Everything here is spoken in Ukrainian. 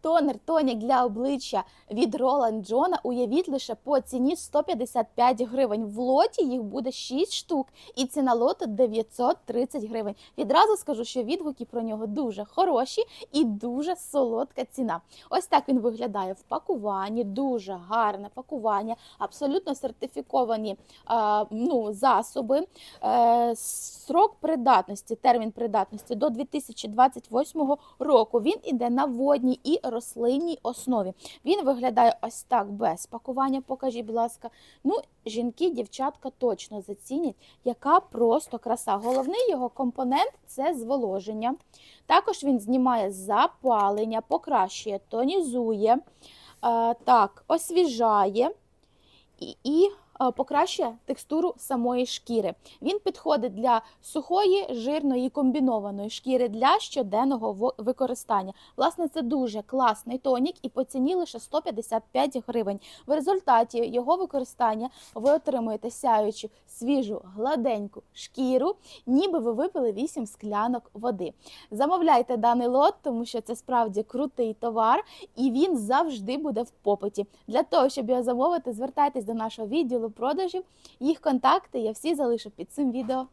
Тонер тонік для обличчя від Roland Джона уявіть лише по ціні 155 гривень. В лоті їх буде 6 штук, і ціна лоту 930 гривень. Відразу скажу, що відгуки про нього дуже хороші і дуже солодка ціна. Ось так він виглядає в пакуванні, дуже гарне пакування, абсолютно сертифіковані а, ну, засоби. Е, срок придатності, термін придатності до 2028 року. Він іде на водній і рослинній основі. Він виглядає ось так без пакування. Покажіть, будь ласка. Ну, жінки, дівчатка точно зацінять, яка просто краса. Головний його компонент це зволоження. Також він знімає запалення, покращує, тонізує, е, так, освіжає і, і покращує текстуру самої шкіри. Він підходить для сухої, жирної комбінованої шкіри для щоденного використання. Власне, це дуже класний тонік і по ціні лише 155 гривень. В результаті його використання ви отримуєте сяючу, свіжу, гладеньку шкіру, ніби ви випили 8 склянок води. Замовляйте даний лот, тому що це справді крутий товар, і він завжди буде в попиті. Для того, щоб його замовити, звертайтесь до нашого відділу продажів. Їх контакти я всі залишу під цим відео.